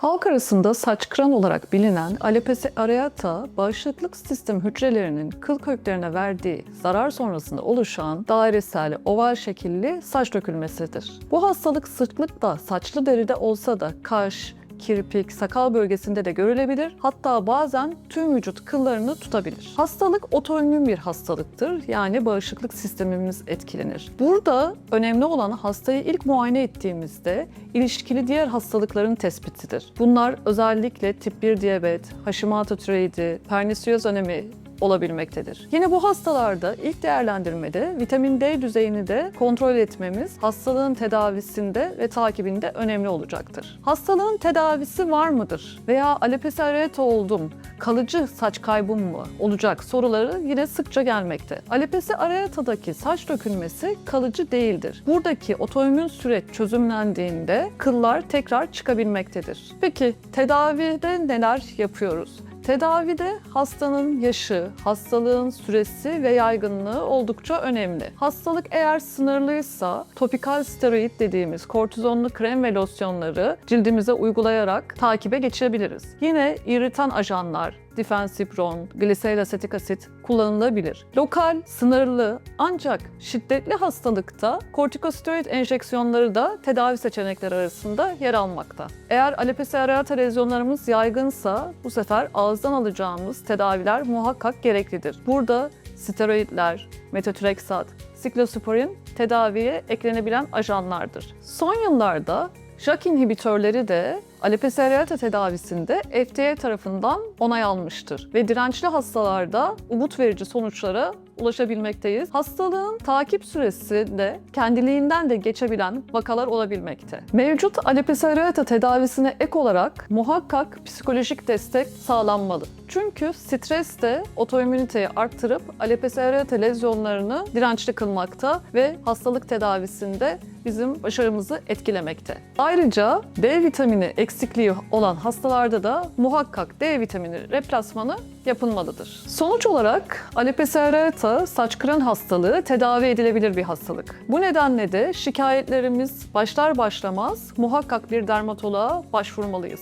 Halk arasında saç kıran olarak bilinen alopecia areata, bağışıklık sistem hücrelerinin kıl köklerine verdiği zarar sonrasında oluşan dairesel oval şekilli saç dökülmesidir. Bu hastalık sıklıkla saçlı deride olsa da kaş, kirpik, sakal bölgesinde de görülebilir. Hatta bazen tüm vücut kıllarını tutabilir. Hastalık otoimmün bir hastalıktır. Yani bağışıklık sistemimiz etkilenir. Burada önemli olan hastayı ilk muayene ettiğimizde ilişkili diğer hastalıkların tespitidir. Bunlar özellikle tip 1 diyabet, Hashimoto tiroidi, pernisiyoz önemi olabilmektedir. Yine bu hastalarda ilk değerlendirmede vitamin D düzeyini de kontrol etmemiz hastalığın tedavisinde ve takibinde önemli olacaktır. Hastalığın tedavisi var mıdır? Veya alopecia areata oldum, kalıcı saç kaybım mı olacak soruları yine sıkça gelmekte. Alopecia areata'daki saç dökülmesi kalıcı değildir. Buradaki otoimmün süreç çözümlendiğinde kıllar tekrar çıkabilmektedir. Peki tedavide neler yapıyoruz? Tedavide hastanın yaşı, hastalığın süresi ve yaygınlığı oldukça önemli. Hastalık eğer sınırlıysa topikal steroid dediğimiz kortizonlu krem ve losyonları cildimize uygulayarak takibe geçebiliriz. Yine irritan ajanlar, difensipron, gliseril asetik asit kullanılabilir. Lokal, sınırlı ancak şiddetli hastalıkta kortikosteroid enjeksiyonları da tedavi seçenekleri arasında yer almakta. Eğer alopecia areata lezyonlarımız yaygınsa bu sefer ağızdan alacağımız tedaviler muhakkak gereklidir. Burada steroidler, metotreksat, siklosporin tedaviye eklenebilen ajanlardır. Son yıllarda JAK inhibitörleri de alopecia areata tedavisinde FDA tarafından onay almıştır ve dirençli hastalarda umut verici sonuçlara ulaşabilmekteyiz. Hastalığın takip süresi de kendiliğinden de geçebilen vakalar olabilmekte. Mevcut alopecia areata tedavisine ek olarak muhakkak psikolojik destek sağlanmalı. Çünkü stres de otoimmüniteyi arttırıp alopecia areata lezyonlarını dirençli kılmakta ve hastalık tedavisinde bizim başarımızı etkilemekte. Ayrıca D vitamini eksikliği olan hastalarda da muhakkak D vitamini replasmanı yapılmalıdır. Sonuç olarak alopecia areata saç kıran hastalığı tedavi edilebilir bir hastalık. Bu nedenle de şikayetlerimiz başlar başlamaz muhakkak bir dermatoloğa başvurmalıyız.